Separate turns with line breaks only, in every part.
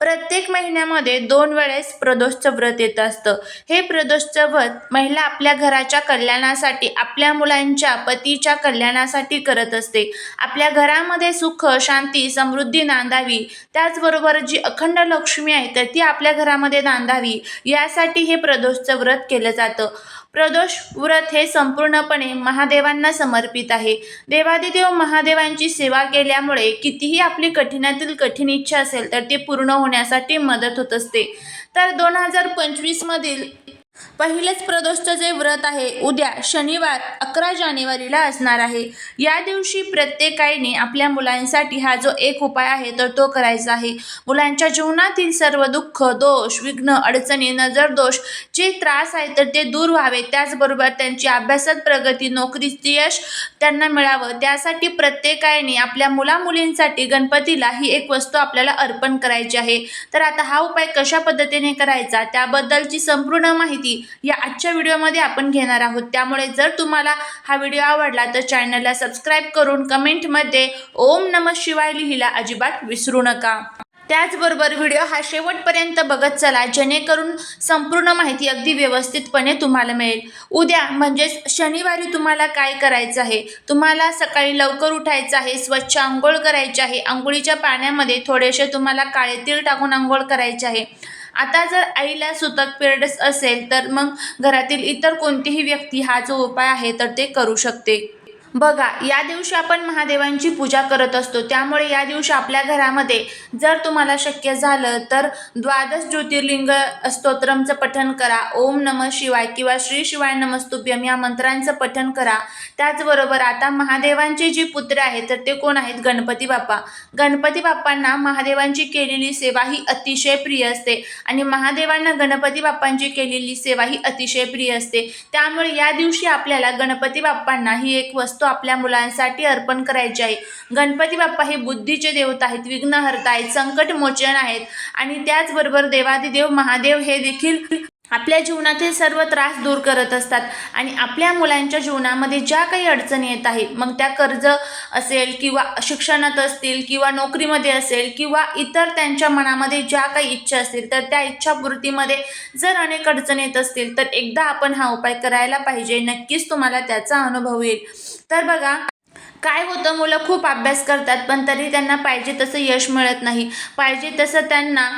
प्रत्येक महिन्यामध्ये दोन वेळेस प्रदोषचं व्रत येत असतं. हे प्रदोषचं व्रत महिला आपल्या घराच्या कल्याणासाठी आपल्या मुलांच्या पतीच्या कल्याणासाठी करत असते. आपल्या घरामध्ये सुख शांती समृद्धी नांदावी. त्याचबरोबर जी अखंड लक्ष्मी आहे तर ती आपल्या घरामध्ये नांदावी. यासाठी हे प्रदोषचं व्रत केलं जातं. प्रदोष व्रत हे संपूर्णपणे महादेवांना समर्पित आहे. देवादिदेव महादेवांची सेवा केल्यामुळे कितीही आपली कठीणातील कठीण इच्छा असेल तर ती पूर्ण होण्यासाठी मदत होत असते. तर दोन हजार पंचवीसमधील पहिलेच प्रदोषचं जे व्रत आहे उद्या शनिवार अकरा जानेवारीला असणार आहे. या दिवशी प्रत्येकाने आपल्या मुलांसाठी हा जो एक उपाय आहे तर तो करायचा आहे. मुलांच्या जीवनातील सर्व दुःख दोष विघ्न अडचणी नजर दोष जे त्रास आहे तर ते दूर व्हावे. त्याचबरोबर त्यांची अभ्यासात प्रगती नोकरीत यश त्यांना मिळावं. त्यासाठी प्रत्येकाने आपल्या मुलामुलींसाठी गणपतीला ही एक वस्तू आपल्याला अर्पण करायची आहे. तर आता हा उपाय कशा पद्धतीने करायचा? त्याबद्दलची संपूर्ण माहिती या आजच्या व्हिडिओमध्ये आपण घेणार आहोत. त्यामुळे जर तुम्हाला हा व्हिडिओ आवडला तर चॅनलला सबस्क्राईब करून कमेंटमध्ये ओम नम शिवाय लिहिला अजिबात विसरू नका. त्याचबरोबर व्हिडिओ हा शेवटपर्यंत बघत चला जेणेकरून संपूर्ण माहिती अगदी व्यवस्थितपणे तुम्हाला मिळेल. उद्या म्हणजेच शनिवारी तुम्हाला काय करायचं आहे? तुम्हाला सकाळी लवकर उठायचं आहे स्वच्छ आंघोळ करायची आहे आंघोळीच्या पाण्यामध्ये थोडेसे तुम्हाला काळे तीळ टाकून आंघोळ करायचे आहे. आता जर आईला सुतक पिरियड्स असेल तर मग घरातील इतर कोणतीही व्यक्ती हा जो उपाय आहे तर ते करू शकते. बघा या दिवशी आपण महादेवांची पूजा करत असतो. त्यामुळे या दिवशी आपल्या घरामध्ये जर तुम्हाला शक्य झालं तर द्वादश ज्योतिर्लिंग स्तोत्रमचं पठण करा. ओम नम शिवाय किंवा श्री शिवाय नमस्तुभ्यम या मंत्रांचं पठण करा. त्याचबरोबर आता महादेवांचे जी पुत्र आहेत तर ते कोण आहेत? गणपती बाप्पा. गणपती बाप्पांना महादेवांची केलेली सेवा ही अतिशय प्रिय असते. आणि महादेवांना गणपती बाप्पांची केलेली सेवा ही अतिशय प्रिय असते. त्यामुळे या दिवशी आपल्याला गणपती बाप्पांना ही एक वस्तू आपल्या मुलांसाठी अर्पण करायची आहे. गणपती बाप्पा हे बुद्धीचे देवता आहेत विघ्नहर्ता आहेत संकट मोचन आहेत. आणि त्याचबरोबर देवादिदेव महादेव हे देखील आपल्या जीवनातील सर्व त्रास दूर करत असतात. आणि आपल्या मुलांच्या जीवनामध्ये ज्या काही अडचणी येत आहेत मग त्या कर्ज असेल किंवा शिक्षणात असतील किंवा नोकरीमध्ये असेल किंवा इतर त्यांच्या मनामध्ये ज्या काही इच्छा असतील तर त्या इच्छापूर्तीमध्ये जर अनेक अडचणी येत असतील तर एकदा आपण हा उपाय करायला पाहिजे. नक्कीच तुम्हाला त्याचा अनुभव येईल. तर बघा काय होतं मुलं खूप अभ्यास करतात पण तरी त्यांना पाहिजे तसं यश मिळत नाही. पाहिजे तसं त्यांना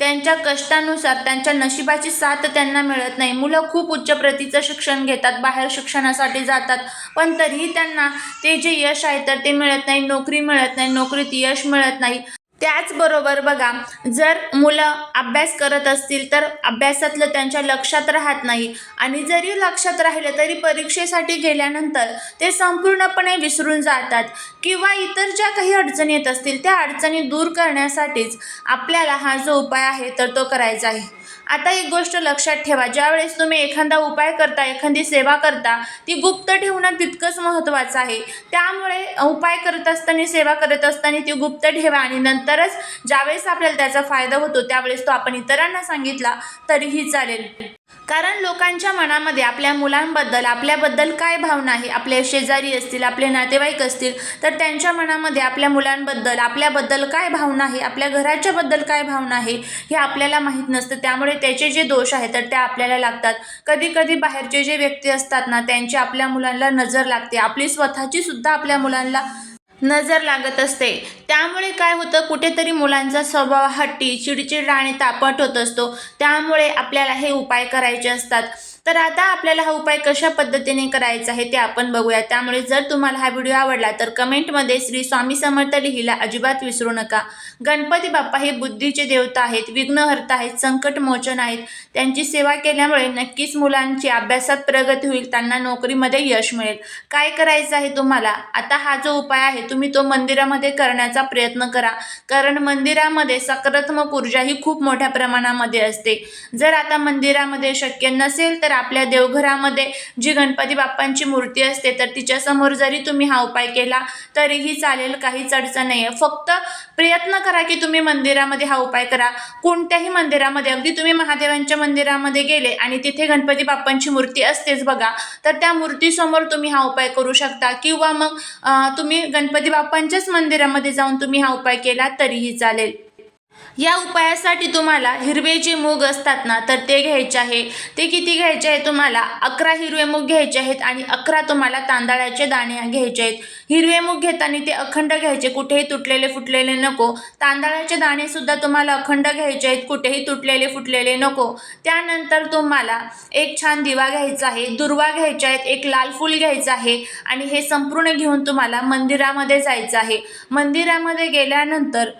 त्यांच्या कष्टानुसार त्यांच्या नशिबाची साथ त्यांना मिळत नाही. मुलं खूप उच्च प्रतीचं शिक्षण घेतात बाहेर शिक्षणासाठी जातात पण तरीही त्यांना ते जे यश आहे तर ते मिळत नाही. नोकरी मिळत नाही नोकरीत यश मिळत नाही. त्याचबरोबर बघा जर मुलं अभ्यास करत असतील तर अभ्यासातलं त्यांच्या लक्षात राहत नाही. आणि जरी लक्षात राहिलं तरी परीक्षेसाठी गेल्यानंतर ते संपूर्णपणे विसरून जातात. किंवा इतर ज्या काही अडचणी येत असतील त्या अडचणी दूर करण्यासाठीच आपल्याला हा जो उपाय आहे तर तो करायचा आहे. आता एक गोष्ट लक्षात ठेवा ज्यावेळेस तुम्ही एखादा उपाय करता एखादी सेवा करता ती गुप्त ठेवणं तितकंच महत्त्वाचं आहे. त्यामुळे उपाय करत असताना सेवा करत असताना ती गुप्त ठेवा आणि नंतरच ज्यावेळेस आपल्याला त्याचा फायदा होतो त्यावेळेस तो आपण इतरांना सांगितला तरीही चालेल. कारण लोकांच्या मनामध्ये आपल्या मुलांबद्दल आपल्याबद्दल काय भावना आहे? आपले शेजारी असतील आपले नातेवाईक असतील तर त्यांच्या मनामध्ये आपल्या मुलांबद्दल आपल्याबद्दल काय भावना आहे? आपल्या घराच्याबद्दल काय भावना आहे? हे आपल्याला माहीत नसतं. त्यामुळे त्याचे जे दोष आहेत तर ते आपल्याला लागतात. कधी कधी बाहेरचे जे व्यक्ती असतात ना त्यांची आपल्या मुलांना नजर लागते. आपली स्वतःची सुद्धा आपल्या मुलांना नजर लागत असते. त्यामुळे काय होतं कुठेतरी मुलांचा स्वभाव हट्टी चिडचिड आणि तापट होत असतो. त्यामुळे आपल्याला हे उपाय करायचे असतात. तर आता आपल्याला हा उपाय कशा पद्धतीने करायचा आहे ते आपण बघूया. त्यामुळे जर तुम्हाला हा व्हिडिओ आवडला तर कमेंटमध्ये श्री स्वामी समर्थ लिहिला अजिबात विसरू नका. गणपती बाप्पा हे बुद्धीचे देवता आहेत विघ्नहर्ता आहेत संकट मोचन आहेत. त्यांची सेवा केल्यामुळे नक्कीच मुलांची अभ्यासात प्रगती होईल त्यांना नोकरीमध्ये यश मिळेल. काय करायचं आहे तुम्हाला? आता हा जो उपाय आहे तुम्ही तो मंदिरामध्ये करण्याचा प्रयत्न करा. कारण मंदिरामध्ये सकारात्मक ऊर्जा ही खूप मोठ्या प्रमाणामध्ये असते. जर आता मंदिरामध्ये शक्य नसेल तर आपल्या देवघरामध्ये जी गणपती बाप्पांची मूर्ती असते तर तिच्यासमोर जरी तुम्ही हा उपाय केला तरीही चालेल काहीच अडचण नाही आहे फक्त प्रयत्न करा की तुम्ही मंदिरामध्ये हा उपाय करा. कोणत्याही मंदिरामध्ये अगदी तुम्ही महादेवांच्या मंदिरामध्ये गेले आणि तिथे गणपती बाप्पांची मूर्ती असतेच बघा तर त्या मूर्तीसमोर तुम्ही हा उपाय करू शकता. किंवा मग तुम्ही गणपती बाप्पांच्याच मंदिरामध्ये जाऊन तुम्ही हा उपाय केला तरीही चालेल. या उपायासाठी तुम्हाला हिरवे जे मूग असतात ना तर ते घ्यायचे आहे. ते किती घ्यायचे आहे तुम्हाला? अकरा हिरवे मूग घ्यायचे आहेत आणि अकरा तुम्हाला तांदळाचे दाणे घ्यायचे आहेत. हिरवे मूग घेताना ते अखंड घ्यायचे कुठेही तुटलेले फुटलेले नको. तांदळाचे दाणे सुद्धा तुम्हाला अखंड घ्यायचे आहेत कुठेही तुटलेले फुटलेले नको. त्यानंतर तुम्हाला एक छान दिवा घ्यायचा आहे दुर्वा घ्यायच्या आहेत एक लाल फूल घ्यायचं आहे आणि हे संपूर्ण घेऊन तुम्हाला मंदिरामध्ये जायचं आहे. मंदिरामध्ये गेल्यानंतर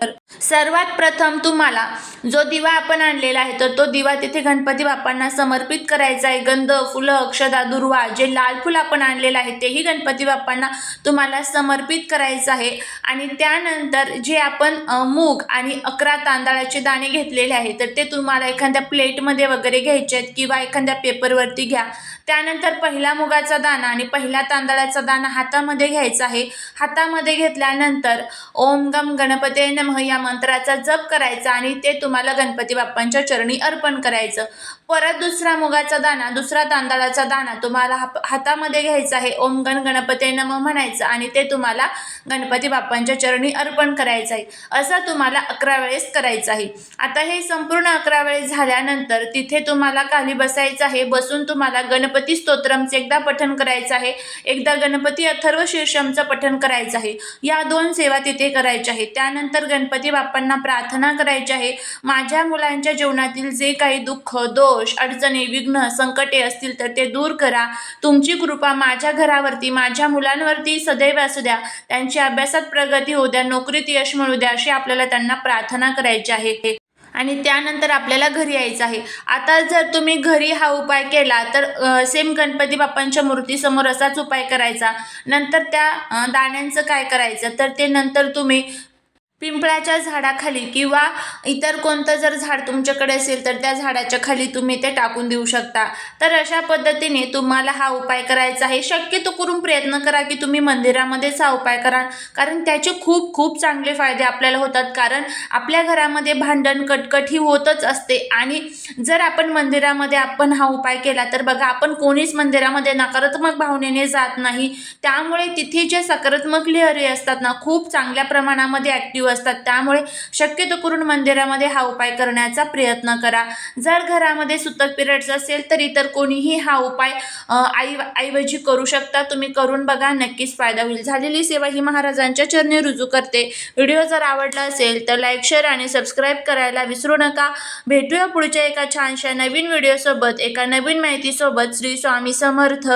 सर्वात प्रथम तुम्हाला जो दिवा आपण आणलेला आहे तर तो दिवा तिथे गणपती बाप्पांना समर्पित करायचा आहे. गंध फुलं अक्षदा दुर्वा जे लाल फुल आपण आणलेलं आहे तेही गणपती बाप्पांना तुम्हाला समर्पित करायचं आहे. आणि त्यानंतर जे आपण मूग आणि अकरा तांदळाचे दाणे घेतलेले आहे तर ते तुम्हाला एखाद्या प्लेटमध्ये वगैरे घ्यायचे आहेत किंवा एखाद्या पेपरवरती घ्या. त्यानंतर पहिला मुगाचा दाणा आणि पहिला तांदळाचा दाणा हातामध्ये घ्यायचा आहे. हातामध्ये घेतल्यानंतर ओम गम गणपते नमः या मंत्राचा जप करायचा आणि ते तुम्हाला गणपती बाप्पांच्या चरणी अर्पण करायचं. परत दुसरा मुगाचा दाणा दुसरा तांदळाचा दाणा तुम्हाला हाप- हातामध्ये घ्यायचा आहे. ओम गण गणपती नम म्हणायचं आणि ते तुम्हाला गणपती बाप्पांच्या चरणी अर्पण करायचं आहे. असं तुम्हाला अकरा वेळेस करायचं आहे. आता हे संपूर्ण अकरा वेळेस झाल्यानंतर तिथे तुम्हाला खाली बसायचं आहे. बसून तुम्हाला गणपती स्तोत्रमचे एकदा पठण करायचं आहे. एकदा गणपती अथर्व शीर्षमचं पठण करायचं आहे. या दोन सेवा तिथे करायच्या आहेत. त्यानंतर गणपती बाप्पांना प्रार्थना करायची आहे. माझ्या मुलांच्या जीवनातील जे काही दुःख दोष अडचणी विघ्न संकटे असतील तर ते दूर करा. तुमची कृपा माझ्या घरावरती माझ्या मुलांवरती सदैव असू द्या. त्यांची अभ्यासात प्रगती होऊ द्या नोकरीत यश मिळू द्या अशी आपल्याला त्यांना प्रार्थना करायची आहे. आणि त्यानंतर आपल्याला घरी यायचं आहे. आता जर तुम्ही घरी हा उपाय केला तर सेम गणपती बाप्पांच्या मूर्तीसमोर असाच उपाय करायचा. नंतर त्या दाण्यांचं काय करायचं? तर ते नंतर तुम्ही पिंपळाच्या झाडाखाली किंवा इतर कोणतं जर झाड तुमच्याकडे असेल तर त्या झाडाच्या खाली तुम्ही ते टाकून देऊ शकता. तर अशा पद्धतीने तुम्हाला हा उपाय करायचा आहे. शक्यतो करून प्रयत्न करा की तुम्ही मंदिरामध्येच हा उपाय करा. कारण त्याचे खूप खूप चांगले फायदे आपल्याला होतात. कारण आपल्या घरामध्ये भांडण कटकट ही होतच असते. आणि जर आपण मंदिरामध्ये आपण हा उपाय केला तर बघा आपण कोणीच मंदिरामध्ये नकारात्मक भावनेने जात नाही. त्यामुळे तिथे जे सकारात्मक लहरी असतात ना खूप चांगल्या प्रमाणामध्ये ॲक्टिव्ह असतात. त्यामुळे शक्यतो करून मंदिरामध्ये हा उपाय करण्याचा प्रयत्न करा. जर घरामध्ये सुतक पिरियड्स असेल तर इतर कोणीही हा उपाय आई ऐवजी करू शकता. तुम्ही करून बघा नक्कीच फायदा होईल. झालेली सेवा ही महाराजांच्या चरणी रुजू करते. व्हिडिओ जर आवडला असेल तर लाईक शेअर आणि सबस्क्राईब करायला विसरू नका. भेटूया पुढच्या एका छानशा नवीन व्हिडिओसोबत एका नवीन माहितीसोबत. श्री स्वामी समर्थ.